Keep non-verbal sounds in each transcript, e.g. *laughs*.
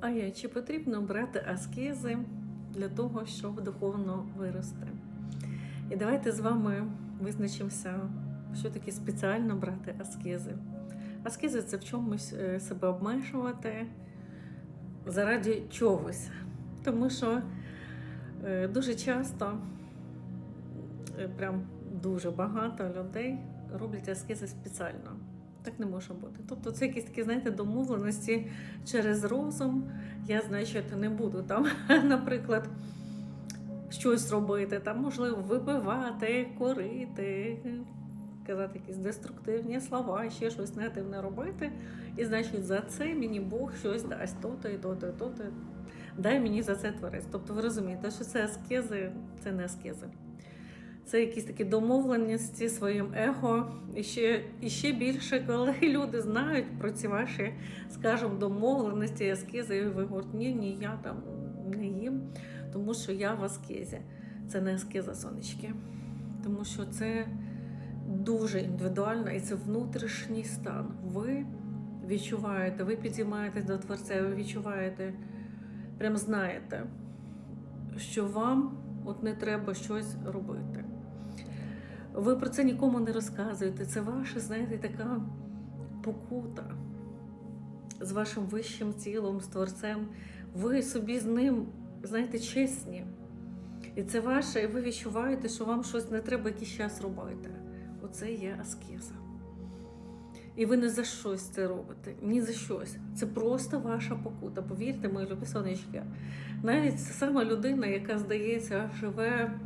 А я чи потрібно брати аскези для того, щоб духовно вирости? І давайте з вами визначимося, що таке спеціально брати аскези. Аскези це в чомусь е, себе обмежувати заради чогось. Тому що е, дуже часто, е, прям дуже багато людей роблять аскези спеціально. Так не може бути. Тобто це якісь такі, знаєте, домовленості через розум. Я, значить, не буду там, *laughs* наприклад, щось робити, там, можливо, випивати, курити, казати якісь деструктивні слова, ще щось негативне робити. І, значить, за це мені Бог щось дасть то-то і то-то, і то-то. Дай мені за це творець. Тобто ви розумієте, що це аскези, це не аскези. Це якісь такі домовленості своїм его. І ще, і ще більше, коли *laughs* люди знають про ці ваші, скажімо, домовленості, аскези, і ви говорите, ні, ні, я там не їм, тому що я в аскезі. Це не аскеза сонечки. Тому що це дуже індивідуально і це внутрішній стан. Ви відчуваєте, ви підіймаєтесь до Творця, ви відчуваєте, прям знаєте, що вам от не треба щось робити. Ви про це нікому не розказуєте. Це ваша, знаєте, така покута з вашим вищим тілом, з творцем. Ви собі з ним, знаєте, чесні. І це ваше, і ви відчуваєте, що вам щось не треба якийсь час робити. Оце є аскеза. І ви не за щось це робите, ні за щось. Це просто ваша покута. Повірте, мої любі сонечки. Навіть сама людина, яка здається, живе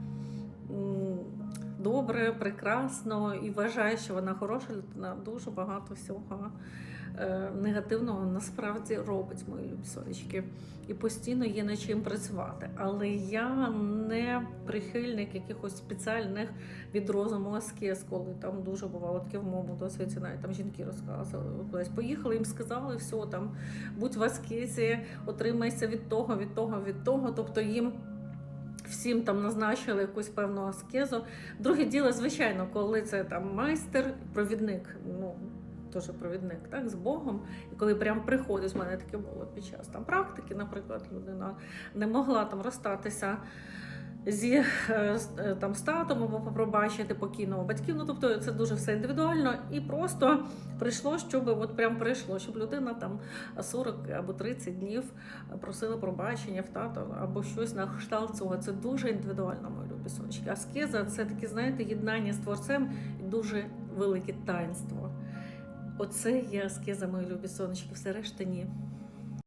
добре, прекрасно і вважає, що вона хороша людина, дуже багато всього е, негативного насправді робить, мої любі сонечки. І постійно є над чим працювати. Але я не прихильник якихось спеціальних від розуму аскез, коли там дуже бувало таке в моєму досвіді, навіть там жінки розказували. Кудись поїхали, їм сказали, все там будь в аскезі, отримайся від того, від того, від того. Тобто їм. Всім там назначили якусь певну аскезу. Друге діло, звичайно, коли це там майстер, провідник, ну теж провідник, так, з Богом. І коли прям приходить, в мене таке було під час там практики, наприклад, людина не могла там розстатися зі е, е, там статом або пробачити покійного батьків. Ну тобто це дуже все індивідуально, і просто прийшло, щоб от прям прийшло, щоб людина там 40 або 30 днів просила пробачення в тато або щось на кшталт цього. Це дуже індивідуально, мої любі сонечки. Аскеза це таке, знаєте, єднання з творцем і дуже велике таїнство. Оце є аскеза, мої любі сонечки, все решта ні.